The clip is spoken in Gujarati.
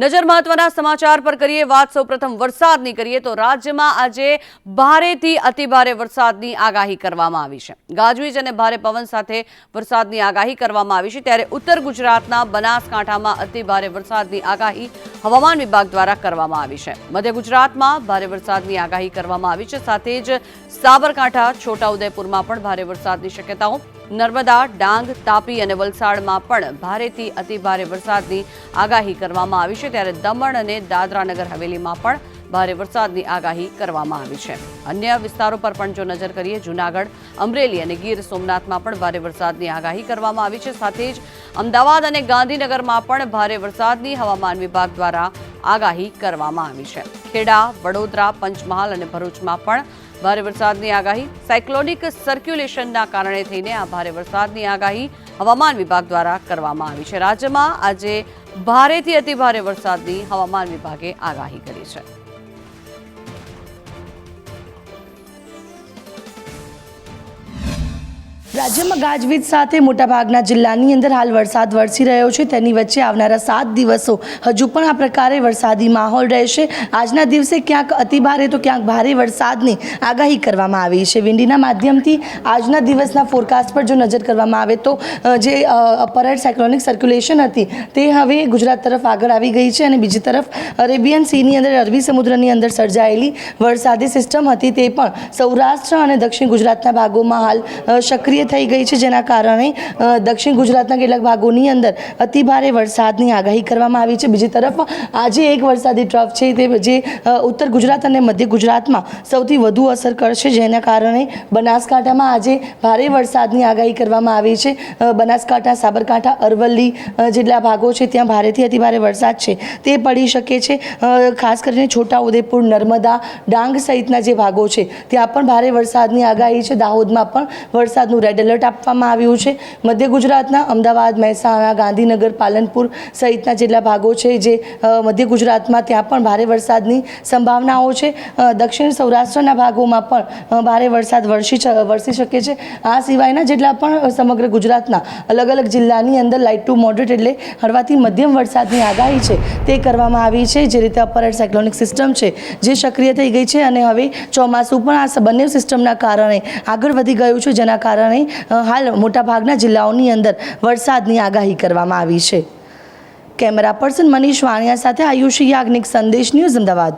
નજર મહત્વના સમાચાર પર કરીએ વાત. સૌપ્રથમ વરસાદની કરીએ તો રાજ્યમાં આજે ભારેથી અતિભારે વરસાદની આગાહી કરવામાં આવી છે. ગાજવીજ અને ભારે પવન સાથે વરસાદની આગાહી કરવામાં આવી છે. ત્યારે ઉત્તર ગુજરાતના બનાસકાંઠામાં અતિભારે વરસાદની આગાહી હવામાન વિભાગ દ્વારા કરવામાં આવી છે. મધ્ય ગુજરાતમાં ભારે વરસાદની આગાહી કરવામાં આવી છે. સાથે જ સાબરકાંઠા, છોટાઉદેપુરમાં પણ ભારે વરસાદની શક્યતાઓ નર્મદા, ડાંગ, તાપી અને વલસાડમાં પણ ભારેથી અતિભારે વરસાદની આગાહી કરવામાં આવી છે. ત્યારે દમણ અને દાદરાનગર હવેલીમાં પણ ભારે વરસાદની આગાહી કરવામાં આવી છે. અન્ય વિસ્તારો પર પણ જો નજર કરીએ, જૂનાગઢ, અમરેલી અને ગીર સોમનાથમાં પણ ભારે વરસાદની આગાહી કરવામાં આવી છે. સાથે જ અમદાવાદ અને ગાંધીનગરમાં પણ ભારે વરસાદની હવામાન વિભાગ દ્વારા આગાહી કરવામાં આવી છે. ખેડા, વડોદરા, પંચમહાલ અને ભરૂચમાં પણ ભારે વરસાદની આગાહી. સાયક્લોનિક સર્ક્યુલેશનના કારણે થઈને આ ભારે વરસાદની આગાહી હવામાન વિભાગ દ્વારા કરવામાં આવી છે. રાજ્યમાં આજે ભારેથી અતિભારે વરસાદની હવામાન વિભાગે આગાહી કરી છે. રાજ્યમાં ગાજવીજ સાથે મોટાભાગના જિલ્લાની અંદર હાલ વરસાદ વરસી રહ્યો છે. તેની વચ્ચે આવનારા સાત દિવસો હજુ પણ આ પ્રકારે વરસાદી માહોલ રહેશે. આજના દિવસે ક્યાંક અતિભારે તો ક્યાંક ભારે વરસાદની આગાહી કરવામાં આવી છે. વિંડીના માધ્યમથી આજના દિવસના ફોરકાસ્ટ પર જો નજર કરવામાં આવે તો જે અપર સાયક્લોનિક સર્ક્યુલેશન હતી તે હવે ગુજરાત તરફ આગળ આવી ગઈ છે અને બીજી તરફ અરેબિયન સીની અંદર અરબી સમુદ્રની અંદર સર્જાયેલી વરસાદી સિસ્ટમ હતી તે પણ સૌરાષ્ટ્ર અને દક્ષિણ ગુજરાતના ભાગોમાં હાલ અ, સક્રિય થઈ ગઈ છે, જેના કારણે દક્ષિણ ગુજરાતના કેટલાક ભાગોની અંદર અતિભારે વરસાદની આગાહી કરવામાં આવી છે. બીજી તરફ, આજે એક વરસાદી ટ્રફ છે, તે જે ઉત્તર ગુજરાત અને મધ્ય ગુજરાતમાં સૌથી વધુ અસર કરશે, જેના કારણે બનાસકાંઠામાં આજે ભારે વરસાદની આગાહી કરવામાં આવી છે. બનાસકાંઠા, સાબરકાંઠા, અરવલ્લી જેટલા ભાગો છે, ત્યાં ભારેથી અતિભારે વરસાદ છે. તે પડી શકે છે ખાસ કરીને છોટાઉદેપુર નર્મદા, ડાંગ સહિતના જે ભાગો છે, ત્યાં પણ ભારે વરસાદની આગાહી છે. દાહોદમાં પણ વરસાદનું રેડ એલર્ટ આપવામાં આવ્યું છે. મધ્ય ગુજરાતના અમદાવાદ, મહેસાણા, ગાંધીનગર, પાલનપુર સહિતના જેટલા ભાગો છે જે મધ્ય ગુજરાતમાં ત્યાં પણ ભારે વરસાદની સંભાવનાઓ છે. દક્ષિણ સૌરાષ્ટ્રના ભાગોમાં પણ ભારે વરસાદ વરસી વરસી શકે છે. આ સિવાયના જેટલા પણ સમગ્ર ગુજરાતના અલગ અલગ જિલ્લાની અંદર લાઇટ ટુ મોડરેટ એટલે હળવાથી મધ્યમ વરસાદની આગાહી છે તે કરવામાં આવી છે. જે રીતે અપર એર સાયક્લોનિક સિસ્ટમ છે જે સક્રિય થઈ ગઈ છે અને હવે ચોમાસું પણ આ બંને સિસ્ટમના કારણે આગળ વધી ગયું છે. જેના કારણે હાલ મોટાભાગના જિલ્લાઓની અંદર વરસાદની આગાહી કરવામાં આવી છે. કેમેરા પર્સન મનીષ વાણિયા સાથે આયુષી યાજ્ઞિક સંદેશ ન્યૂઝ અમદાવાદ.